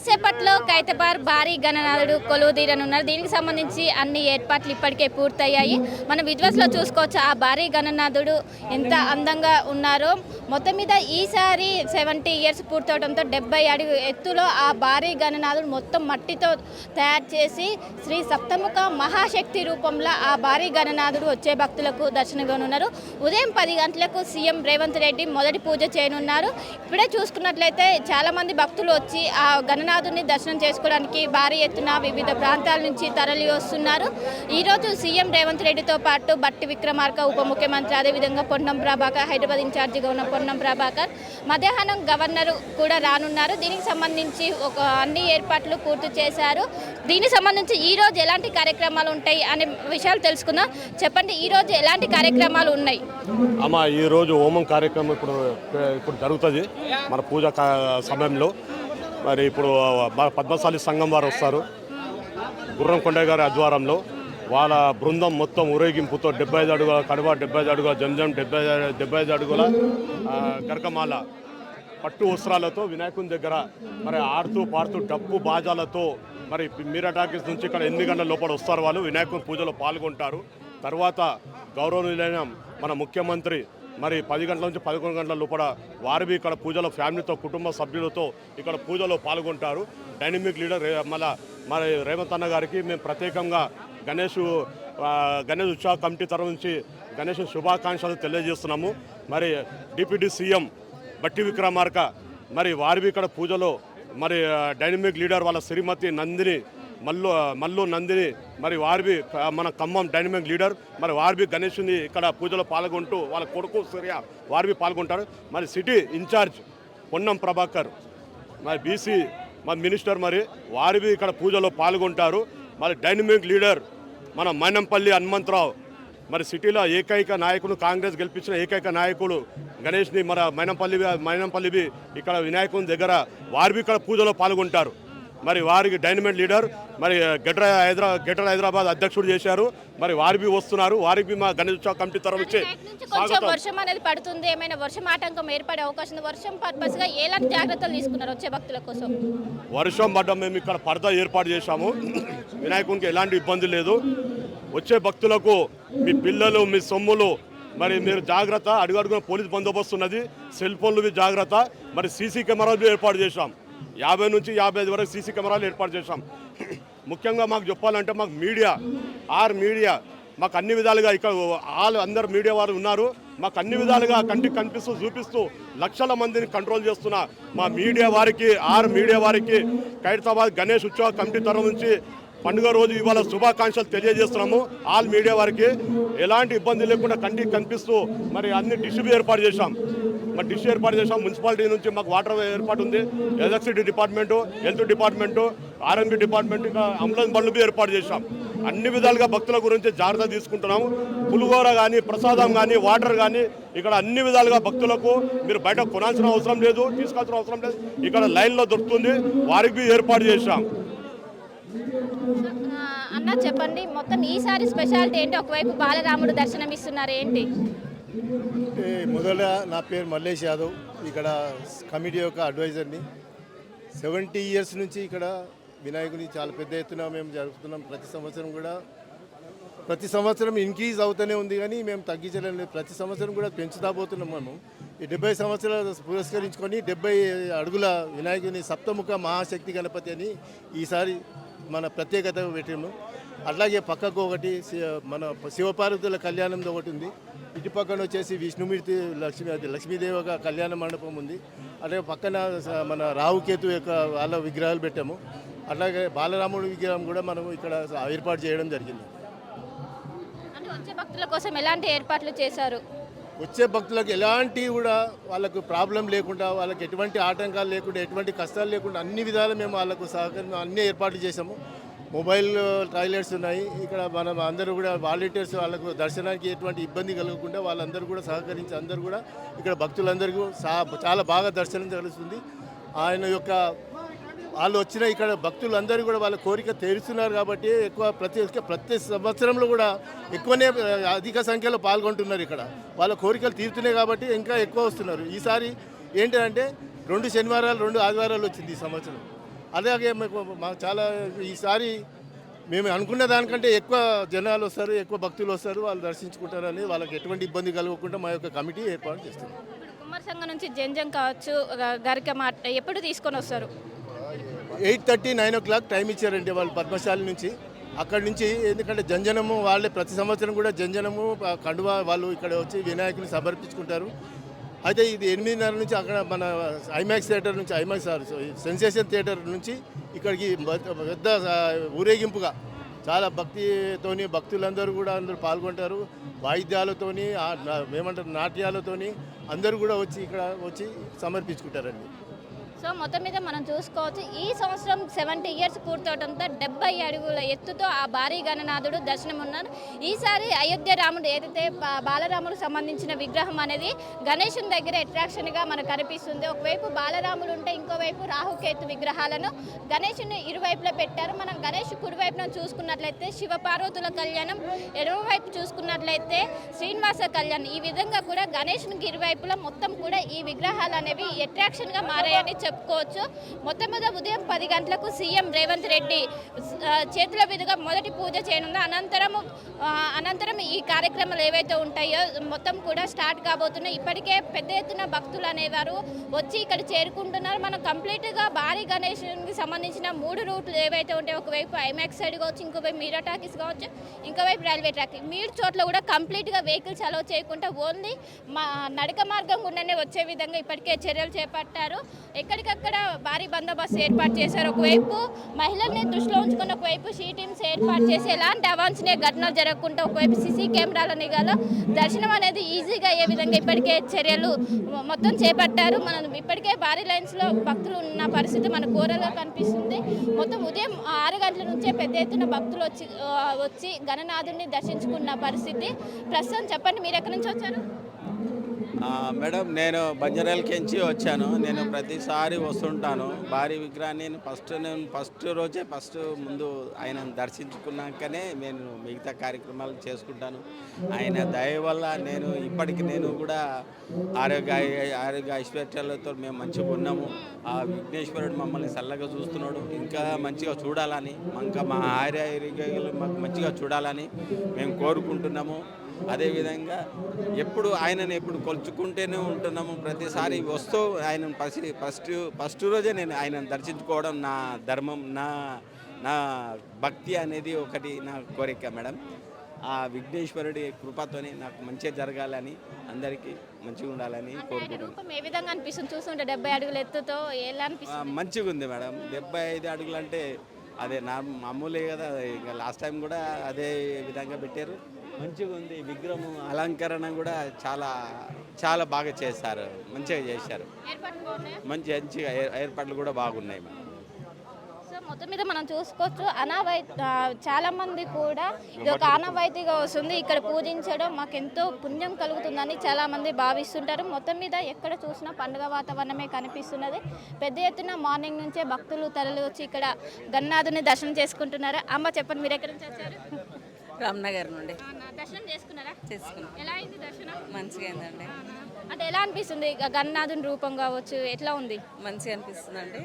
కాసేపట్లో కైతబార్ భారీ గణనాథుడు కొలువుదీరనున్నారు దీనికి సంబంధించి అన్ని ఏర్పాట్లు ఇప్పటికే పూర్తయ్యాయి. మనం విజువల్స్లో చూసుకోవచ్చు ఆ భారీ గణనాథుడు ఎంత అందంగా ఉన్నారో? మొత్తం మీద ఈసారి సెవెంటీ ఇయర్స్ పూర్తవడంతో డెబ్బై అడుగు ఎత్తులో ఆ భారీ గణనాథుడు మొత్తం మట్టితో తయారు చేసి శ్రీ సప్తముఖ మహాశక్తి రూపంలో ఆ భారీ గణనాథుడు వచ్చే భక్తులకు దర్శనగానున్నారు ఉదయం పది గంటలకు సీఎం రేవంత్ రెడ్డి మొదటి పూజ చేయనున్నారు. ఇప్పుడే చూసుకున్నట్లయితే చాలామంది భక్తులు వచ్చి ఆ గణనాథుని దర్శనం చేసుకోవడానికి భారీ ఎత్తున వివిధ ప్రాంతాల నుంచి తరలి వస్తున్నారు. ఈరోజు సీఎం రేవంత్ రెడ్డితో పాటు బట్టి విక్రమార్క ఉప ముఖ్యమంత్రి అదేవిధంగా పొన్నం ప్రభాకర్ హైదరాబాద్ ఇన్ఛార్జిగా ఉన్న పొన్నం ప్రభాకర్ మధ్యాహ్నం గవర్నర్ కూడా రానున్నారు. దీనికి సంబంధించి ఒక అన్ని ఏర్పాట్లు పూర్తి చేశారు. దీనికి సంబంధించి ఈరోజు ఎలాంటి కార్యక్రమాలు ఉంటాయి అనే విషయాలు తెలుసుకుందాం. చెప్పండి ఈ రోజు ఎలాంటి కార్యక్రమాలు ఉన్నాయి? అమ్మ ఈరోజు హోమం కార్యక్రమం ఇప్పుడు ఇప్పుడు జరుగుతుంది మన పూజ సమయంలో. మరి ఇప్పుడు పద్మశాలి సంఘం వారు వస్తారు. గుర్రం కొండయ్య గారి ఆధ్వర్యంలో వాళ్ళ బృందం మొత్తం ఊరేగింపుతో డెబ్బై ఐదు అడుగుల కడవ డెబ్బై ఐదు అడుగుల జంజం డెబ్బై డెబ్బై ఐదు అడుగుల గరకమాల పట్టు వస్త్రాలతో వినాయకుని దగ్గర మరి ఆడుతూ పాడుతూ డప్పు బాజాలతో మరి మీరటాకిస్ నుంచి ఇక్కడ ఎనిమిది గంటల లోపల వస్తారు వాళ్ళు. వినాయకుని పూజలో పాల్గొంటారు. తర్వాత గౌరవనీయులైన మన ముఖ్యమంత్రి మరి పది గంటల నుంచి పదకొండు గంటల లోపల వారివి ఇక్కడ పూజలో ఫ్యామిలీతో కుటుంబ సభ్యులతో ఇక్కడ పూజలో పాల్గొంటారు. డైనమిక్ లీడర్ రే- మళ్ళా మరి రేవంత్ అన్న గారికి మేము ప్రత్యేకంగా గణేష్ గణేష్ ఉత్సవ కమిటీ తరఫు నుంచి గణేష్ శుభాకాంక్షలు తెలియజేస్తున్నాము. మరి డిప్యూటీ సీఎం బట్టి విక్రమార్క మరి వారివి ఇక్కడ పూజలో మరి డైనమిక్ లీడర్ వాళ్ళ శ్రీమతి నందిని మల్లు మల్లు నందిని మరి వారివి మన ఖమ్మం డైనమిక్ లీడర్ మరి వారివి గణేష్ని ఇక్కడ పూజలో పాల్గొంటూ వాళ్ళ కొడుకు సూర్య వారివి పాల్గొంటారు. మరి సిటీ ఇన్ఛార్జ్ పొన్నం ప్రభాకర్ మరి బీసీ మన మినిస్టర్ మరి వారివి ఇక్కడ పూజలో పాల్గొంటారు. మరి డైనమిక్ లీడర్ మన మైనంపల్లి హనుమంతరావు మరి సిటీలో ఏకైక నాయకుడు కాంగ్రెస్ గెలిపించిన ఏకైక నాయకుడు గణేష్ని మన మైనంపల్లి మైనంపల్లివి ఇక్కడ వినాయకుని దగ్గర వారివి ఇక్కడ పూజలో పాల్గొంటారు. మరి వారికి డైనమిక్ లీడర్ మరి గెటర్ హైదరా గెటర్ హైదరాబాద్ అధ్యక్షుడు చేశారు. మరి వారివి వస్తున్నారు. వారికి మా గణేష్ ఉత్సవ కమిటీ తరఫు నుంచి కొంచెం వర్షం అనేది పడుతుంది. ఏమైనా వర్షం ఆటంకం ఏర్పడే అవకాశం ఉంది. వర్షం పర్పస్గా ఎలాంటి జాగ్రత్తలు తీసుకున్నారు వచ్చే భక్తుల కోసం? వర్షం పడ్డం మేము ఇక్కడ పరద ఏర్పాటు చేశాము. వినాయకునికి ఎలాంటి ఇబ్బంది లేదు. వచ్చే భక్తులకు మీ పిల్లలు మీ సొమ్ములు మరి మీరు జాగ్రత్త. అడుగడుగున పోలీస్ బందోబస్తు ఉన్నది. సెల్ ఫోన్లు జాగ్రత్త. మరి సీసీ కెమెరాలు ఏర్పాటు చేశాం. యాభై నుంచి యాభై ఐదు వరకు సీసీ కెమెరాలు ఏర్పాటు చేశాం. ముఖ్యంగా మాకు చెప్పాలంటే మాకు మీడియా ఆర్ మీడియా మాకు అన్ని విధాలుగా ఇక్కడ ఆల్ అందరు మీడియా వారు ఉన్నారు. మాకు అన్ని విధాలుగా కంటికి కనిపిస్తూ చూపిస్తూ లక్షల మందిని కంట్రోల్ చేస్తున్న మా మీడియా వారికి ఆర్ మీడియా వారికి ఖైరతాబాద్ గణేష్ ఉత్సవ కమిటీ తరఫు నుంచి పండుగ రోజు ఇవాళ శుభాకాంక్షలు తెలియజేస్తున్నాము. ఆల్ మీడియా వారికి ఎలాంటి ఇబ్బంది లేకుండా కంటికి కనిపిస్తూ మరి అన్ని డిష్యూ ఏర్పాటు చేశాం. మరి డిష్ ఏర్పాటు చేశాం. మున్సిపాలిటీ నుంచి మాకు వాటర్ ఏర్పాటు ఉంది. Electricity department health department RMB department ఇంకా అంబులెన్స్ బండ్లు బి ఏర్పాటు చేశాం. అన్ని విధాలుగా భక్తుల గురించి జాగ్రత్త తీసుకుంటున్నాము పులిహోర కానీ ప్రసాదం కానీ వాటర్ కానీ ఇక్కడ అన్ని విధాలుగా భక్తులకు మీరు బయట కొనాల్సిన అవసరం లేదు తీసుకోవాల్సిన అవసరం లేదు. ఇక్కడ లైన్లో దొరుకుతుంది. వారికి ఏర్పాటు చేశాం. అన్న చెప్పండి మొత్తం ఈసారి స్పెషాలిటీ ఏంటి? ఒకవైపు బాలరాముడు దర్శనం ఇస్తున్నారు ఏంటి మొదట నా పేరు మల్లేష్ యాదవ్. ఇక్కడ కమిటీ యొక్క అడ్వైజర్ని. సెవెంటీ ఇయర్స్ నుంచి ఇక్కడ వినాయకుని చాలా పెద్ద ఎత్తున మేము జరుపుతున్నాం. ప్రతి సంవత్సరం కూడా ప్రతి సంవత్సరం ఇంక్రీజ్ అవుతూనే ఉంది కానీ మేము తగ్గించలేము ప్రతి సంవత్సరం కూడా పెంచుతా పోతున్నాం మేము. ఈ డెబ్బై సంవత్సరాలు పురస్కరించుకొని డెబ్బై అడుగుల వినాయకుని సప్తముఖ మహాశక్తి గణపతి అని ఈసారి మన ప్రత్యేకత పెట్టాము అట్లాగే పక్కకు ఒకటి మన శివపార్వతుల కళ్యాణం ఒకటి ఉంది. ఇటు పక్కన వచ్చేసి విష్ణుమూర్తి లక్ష్మీ అది లక్ష్మీదేవి ఒక కళ్యాణ మండపం ఉంది. అలాగే పక్కన మన రావుకేతు యొక్క వాళ్ళ విగ్రహాలు పెట్టాము. అట్లాగే బాలరాముడి విగ్రహం కూడా మనం ఇక్కడ ఏర్పాటు చేయడం జరిగింది. భక్తుల కోసం ఎలాంటి ఏర్పాట్లు చేశారు? వచ్చే భక్తులకు ఎలాంటి కూడా వాళ్ళకు ప్రాబ్లం లేకుండా వాళ్ళకి ఎటువంటి ఆటంకాలు లేకుండా ఎటువంటి కష్టాలు లేకుండా అన్ని విధాలు మేము వాళ్ళకు సహకరి అన్ని ఏర్పాట్లు చేసాము మొబైల్ టాయిలెట్స్ ఉన్నాయి. ఇక్కడ మనం అందరూ కూడా వాలంటీర్స్ వాళ్ళకు దర్శనానికి ఎటువంటి ఇబ్బంది కలగకుండా వాళ్ళందరూ కూడా సహకరించి అందరూ కూడా ఇక్కడ భక్తులందరికీ చాలా బాగా దర్శనం జరుగుతుంది. ఆయన యొక్క వాళ్ళు వచ్చిన ఇక్కడ భక్తులు అందరూ కూడా వాళ్ళ కోరిక తీరుస్తున్నారు కాబట్టి ఎక్కువ ప్రతి ప్రతి సంవత్సరంలో కూడా ఎక్కువనే అధిక సంఖ్యలో పాల్గొంటున్నారు ఇక్కడ. వాళ్ళ కోరికలు తీరుతున్నాయి కాబట్టి ఇంకా ఎక్కువ వస్తున్నారు. ఈసారి ఏంటంటే రెండు శనివారాలు రెండు ఆదివారాలు వచ్చింది ఈ సంవత్సరం. అలాగే మాకు చాలా ఈసారి మేము అనుకున్న దానికంటే ఎక్కువ జనాలు వస్తారు ఎక్కువ భక్తులు వస్తారు వాళ్ళు దర్శించుకుంటారని వాళ్ళకి ఎటువంటి ఇబ్బంది కలగకుండా మా యొక్క కమిటీ ఏర్పాటు చేస్తుంది. కుమార్ సంఘం నుంచి జంజం కావచ్చు గరిక మాట ఎప్పుడు తీసుకొని వస్తారు? Eight thirty nine o'clock time ఇచ్చారండి వాళ్ళు పద్మశాలి నుంచి. అక్కడి నుంచి ఎందుకంటే జంజనము వాళ్ళే ప్రతి సంవత్సరం కూడా జంజనము ఆ కండువా వాళ్ళు ఇక్కడ వచ్చి వినాయకుని సమర్పించుకుంటారు. అయితే ఇది ఎనిమిదిన్నర నుంచి అక్కడ మన ఐమాక్స్ థియేటర్ నుంచి ఐమాక్స్ సెన్సేషన్ థియేటర్ నుంచి ఇక్కడికి పెద్ద- ఊరేగింపుగా చాలా భక్తితోని భక్తులందరూ కూడా అందరూ పాల్గొంటారు. వాయిద్యాలతోని ఏమంటారు నాట్యాలతోని అందరూ కూడా వచ్చి ఇక్కడ వచ్చి సమర్పించుకుంటారండి. సో మొత్తం మీద మనం చూసుకోవచ్చు ఈ సంవత్సరం సెవెంటీ ఇయర్స్ పూర్తవడంతో డెబ్బై అడుగుల ఎత్తుతో ఆ భారీ గణనాథుడు దర్శనం ఉన్నారు ఈసారి అయోధ్య రాముడు ఏదైతే బాలరాముడు సంబంధించిన విగ్రహం అనేది గణేశుని దగ్గర అట్రాక్షన్గా మనకు కనిపిస్తుంది. ఒకవైపు బాలరాముడు ఉంటే ఇంకోవైపు రాహుకేతు విగ్రహాలను గణేషుని ఇరువైపులా పెట్టారు. మనం గణేష్ కుడివైపున చూసుకున్నట్లయితే శివపార్వతుల కళ్యాణం ఎడమవైపు చూసుకున్నట్లయితే శ్రీనివాస కళ్యాణం. ఈ విధంగా కూడా గణేషునికి ఇరువైపులా మొత్తం కూడా ఈ విగ్రహాలు అనేవి అట్రాక్షన్గా మారాయని చెప్పుకోవచ్చు. మొట్టమొదటి ఉదయం పది గంటలకు సీఎం రేవంత్ రెడ్డి చేతుల మీదుగా మొదటి పూజ చేయనుంది అనంతరం అనంతరం ఈ కార్యక్రమాలు ఏవైతే ఉంటాయో మొత్తం కూడా స్టార్ట్ కాబోతున్నాయి. ఇప్పటికే పెద్ద ఎత్తున భక్తులు అనేవారు వచ్చి ఇక్కడ చేరుకుంటున్నారు. మనం కంప్లీట్గా భారీ గణేశునికి సంబంధించిన మూడు రూట్లు ఏవైతే ఉంటాయో ఒకవైపు ఐమాక్స్ సైడ్ కావచ్చు ఇంకోవైపు మీరా టాకీస్ కావచ్చు ఇంకోవైపు రైల్వే ట్రాక్. మీరు చోట్ల కూడా కంప్లీట్గా వెహికల్స్ అలౌ చేయకుండా ఓన్లీ మా నడక మార్గం గుండానే వచ్చే విధంగా ఇప్పటికే చర్యలు చేపట్టారు. ఎక్కడ ఎక్కడికక్కడ భారీ బందోబస్తు ఏర్పాటు చేశారు. ఒకవైపు మహిళల్ని దృష్టిలో ఉంచుకుని ఒకవైపు షీ టీమ్స్ ఏర్పాటు చేసి ఎలాంటి అవాంఛనీయ ఘటనలు జరగకుండా ఒకవైపు సీసీ కెమెరాల నిఘాలో దర్శనం అనేది ఈజీగా ఏ విధంగా ఇప్పటికే చర్యలు మొత్తం చేపట్టారు. మనం ఇప్పటికే భారీ లైన్స్లో భక్తులు ఉన్న పరిస్థితి మన ఘోరంగా కనిపిస్తుంది. మొత్తం ఉదయం ఆరు గంటల నుంచే పెద్ద ఎత్తున భక్తులు వచ్చి వచ్చి గణనాథుడిని దర్శించుకున్న పరిస్థితి. ప్రస్తుతం చెప్పండి మీరు ఎక్కడి నుంచి వచ్చారు? మేడం నేను బంజారాలకించి వచ్చాను. నేను ప్రతిసారి వస్తుంటాను. భారీ విగ్రహాన్ని ఫస్ట్ నేను ఫస్ట్ రోజే ఫస్ట్ ముందు ఆయన దర్శించుకున్నాకనే నేను మిగతా కార్యక్రమాలు చేసుకుంటాను. ఆయన దయ వల్ల నేను ఇప్పటికి నేను కూడా ఆరోగ్య ఆరోగ్య ఐశ్వర్యాలతో మేము మంచిగా ఉన్నాము. ఆ విఘ్నేశ్వరుడు మమ్మల్ని చల్లగా చూస్తున్నాడు. ఇంకా మంచిగా చూడాలని ఇంకా మా ఆరోగ్యాలు మాకు మంచిగా చూడాలని మేము కోరుకుంటున్నాము. అదేవిధంగా ఎప్పుడు ఆయనను ఎప్పుడు కొలుచుకుంటూనే ఉంటున్నాము. ప్రతిసారి వస్తూ ఆయన ఫస్ట్ ఫస్ట్ ఫస్ట్ రోజే నేను ఆయనను దర్శించుకోవడం నా ధర్మం నా నా భక్తి అనేది ఒకటి నా కోరిక మేడం. ఆ విఘ్నేశ్వరుడి కృపతోని నాకు మంచిగా జరగాలని అందరికీ మంచిగా ఉండాలని కోరుకుంటున్నాను. రూపం ఏ విధంగా అనిపిస్తుంది? చూస్తుంటే డెబ్బై అడుగుల ఎత్తుతో ఎలా అనిపిస్తుంది? మంచిగా ఉంది మేడం. డెబ్బై ఐదు అడుగులు అంటే అదే నా మామూలే కదా ఇంకా లాస్ట్ టైం కూడా అదే విధంగా పెట్టారు. మంచిగా ఉంది విగ్రహం. అలంకరణ కూడా చాలా చాలా బాగా చేశారు మంచిగా చేశారు. మంచి మంచిగా ఏ- ఏర్పాట్లు కూడా బాగున్నాయి. మొత్తం మీద మనం చూసుకోవచ్చు. అనావై చాలా మంది కూడా ఇది ఒక ఆనవాయితీగా వస్తుంది. ఇక్కడ పూజించడం మాకు ఎంతో పుణ్యం కలుగుతుందని చాలా మంది భావిస్తుంటారు. మొత్తం మీద ఎక్కడ చూసినా పండుగ వాతావరణమే కనిపిస్తున్నది. పెద్ద ఎత్తున మార్నింగ్ నుంచే భక్తులు తరలి వచ్చి ఇక్కడ గన్నాథుని దర్శనం చేసుకుంటున్నారు? అమ్మ చెప్పండి మీరు ఎక్కడి నుంచి వచ్చారు? రామ్నగర్ నుండి. దర్శనం చేసుకున్నారా? చేసుకున్నాం. ఎలా అయింది దర్శనం? మంచిగా అయిందండి. అంటే ఎలా అనిపిస్తుంది? ఇక గన్నాథుని రూపం కావచ్చు ఎట్లా ఉంది? మంచిగా అనిపిస్తుందండి.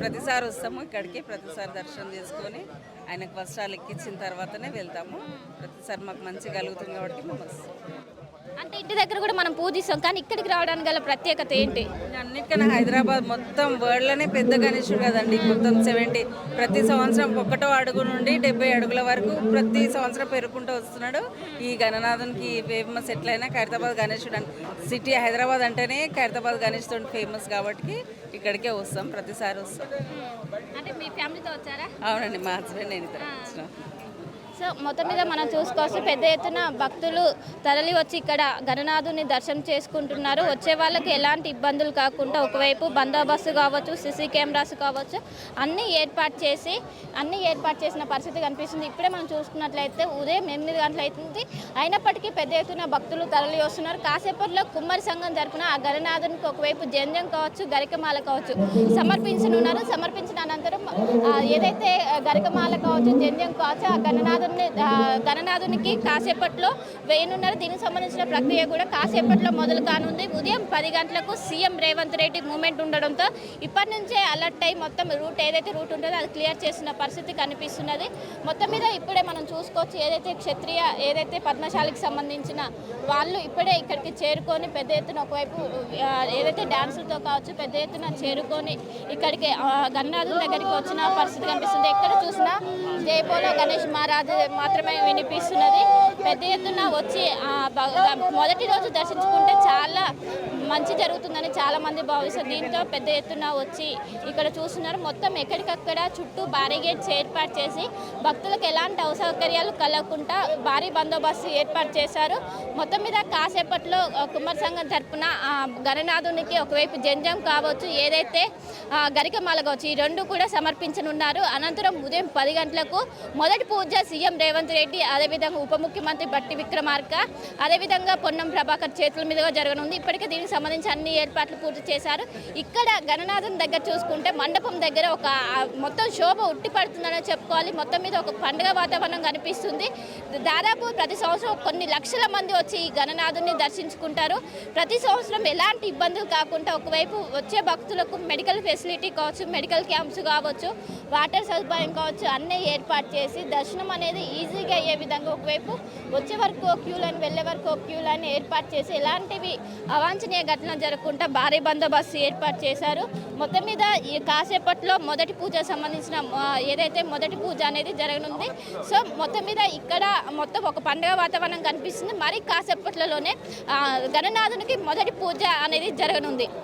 ప్రతిసారి వస్తాము ఇక్కడికి ప్రతిసారి దర్శనం చేసుకొని ఆయనకు వస్త్రాలు ఎక్కించిన తర్వాతనే వెళ్తాము. ప్రతిసారి మాకు మంచిగా కలుగుతుంది కాబట్టి మేము వస్తాం. అంటే ఇంటి దగ్గర కూడా మనం పూజిస్తాం కానీ ఇక్కడికి రావడానికి గల ప్రత్యేకత ఏంటి? అన్నిటికన్నా హైదరాబాద్ మొత్తం వరల్డ్లోనే పెద్ద గణేశుడు కదండి. మొత్తం సెవెంటీ ప్రతి సంవత్సరం ఒకటో అడుగు నుండి డెబ్బై అడుగుల వరకు ప్రతి సంవత్సరం పెరుగుకుంటూ వస్తున్నాడు. ఈ గణనాథునికి ఫేమస్ ఎట్లయినా ఖైరతాబాద్ గణేశుడు అని సిటీ హైదరాబాద్ అంటేనే ఖైరతాబాద్ గణేశుడు ఫేమస్ కాబట్టి ఇక్కడికే వస్తాం ప్రతిసారి వస్తాం. అంటే మీ ఫ్యామిలీతో వచ్చారా? అవునండి మా హస్బెండ్ నేను వచ్చినాం. సో మొత్తం మీద మనం చూసుకోవచ్చు పెద్ద ఎత్తున భక్తులు తరలి వచ్చి ఇక్కడ గణనాథుని దర్శనం చేసుకుంటున్నారు. వచ్చే వాళ్ళకి ఎలాంటి ఇబ్బందులు కాకుండా ఒకవైపు బందోబస్తు కావచ్చు సిసి కెమెరాస్ కావచ్చు అన్నీ ఏర్పాటు చేసి అన్నీ ఏర్పాటు చేసిన పరిస్థితి కనిపిస్తుంది. ఇప్పుడే మనం చూసుకున్నట్లయితే ఉదయం ఎనిమిది గంటలు అవుతుంది. అయినప్పటికీ పెద్ద ఎత్తున భక్తులు తరలి వస్తున్నారు. కాసేపట్లో కుమ్మరి సంఘం తరపున ఆ గణనాథునికి ఒకవైపు జంజం కావచ్చు గరికమాల కావచ్చు సమర్పించనున్నారు. సమర్పించిన అనంతరం ఏదైతే గరికమాల కావచ్చు జంజం కావచ్చు ఆ గణనాథ ధననాథుని ధననాథునికి కాసేపట్లో వేయనున్నారు దీనికి సంబంధించిన ప్రక్రియ కూడా కాసేపట్లో మొదలు కానుంది. ఉదయం పది గంటలకు సీఎం రేవంత్ రెడ్డి మూమెంట్ ఉండడంతో ఇప్పటి నుంచే అలర్ట్ అయి మొత్తం రూట్ ఏదైతే రూట్ ఉంటుందో అది క్లియర్ చేసిన పరిస్థితి కనిపిస్తున్నది. మొత్తం మీద ఇప్పుడే మనం చూసుకోవచ్చు ఏదైతే క్షత్రియ ఏదైతే పద్మశాలికి సంబంధించిన వాళ్ళు ఇప్పుడే ఇక్కడికి చేరుకొని పెద్ద ఎత్తున ఒకవైపు ఏదైతే డ్యాన్సులతో కావచ్చు పెద్ద ఎత్తున చేరుకొని ఇక్కడికి గన్నాథుల దగ్గరికి వచ్చిన పరిస్థితి కనిపిస్తుంది. ఎక్కడ చూసినా జైపోలో గణేష్ మహారాజ్ మాత్రమే వినిపిస్తున్నది. పెద్ద ఎత్తున వచ్చి ఆ, మొదటి రోజు దర్శించుకుంటే చాలా మంచి జరుగుతుందని చాలా మంది భావిస్తారు. దీంతో పెద్ద ఎత్తున వచ్చి ఇక్కడ చూస్తున్నారు. మొత్తం ఎక్కడికక్కడ చుట్టూ భారీ ఏర్పాటు చేసి భక్తులకు ఎలాంటి అసౌకర్యాలు కలగకుండా భారీ బందోబస్తు ఏర్పాటు చేశారు. మొత్తం మీద కాసేపట్లో కుమార్ సంఘం తరపున గణనాథునికి ఒకవైపు జంజం కావచ్చు ఏదైతే గరికమాల కావచ్చు ఈ రెండు కూడా సమర్పించనున్నారు. అనంతరం ఉదయం పది గంటలకు మొదటి పూజ సీఎం రేవంత్ రెడ్డి అదేవిధంగా ఉప ముఖ్యమంత్రి బట్టి విక్రమార్క అదేవిధంగా పొన్నం ప్రభాకర్ చేతుల మీదుగా జరగనుంది. ఇప్పటికే దీనికి సంబంధించి అన్ని ఏర్పాట్లు పూర్తి చేశారు. ఇక్కడ గణనాథం దగ్గర చూసుకుంటే మండపం దగ్గర ఒక మొత్తం శోభ ఉట్టిపడుతుందని చెప్పుకోవాలి. మొత్తం మీద ఒక పండుగ వాతావరణం కనిపిస్తుంది. దాదాపు ప్రతి సంవత్సరం కొన్ని లక్షల మంది వచ్చి ఈ గణనాథుని దర్శించుకుంటారు. ప్రతి సంవత్సరం ఎలాంటి ఇబ్బందులు కాకుండా ఒకవైపు వచ్చే భక్తులకు మెడికల్ ఫెసిలిటీ కావచ్చు మెడికల్ క్యాంప్స్ కావచ్చు వాటర్ సదుపాయం కావచ్చు అన్నీ ఏర్పాటు చేసి దర్శనం అనేది ఈజీగా అయ్యే విధంగా ఒకవైపు వచ్చే వరకు ఒక క్యూ లైన్ వెళ్ళే వరకు ఓ క్యూ లైన్ ఏర్పాటు చేసి ఎలాంటివి అవాంఛనీయ ఘటనలు జరగకుండా భారీ బందోబస్తు ఏర్పాటు చేశారు. మొత్తం మీద ఈ కాసేపట్లో మొదటి పూజ సంబంధించిన ఏదైతే మొదటి పూజ అనేది జరగనుంది. సో మొత్తం మీద ఇక్కడ మొత్తం ఒక పండుగ వాతావరణం కనిపిస్తుంది. మరి కాసేపట్లలోనే గణనాథునికి మొదటి పూజ అనేది జరగనుంది.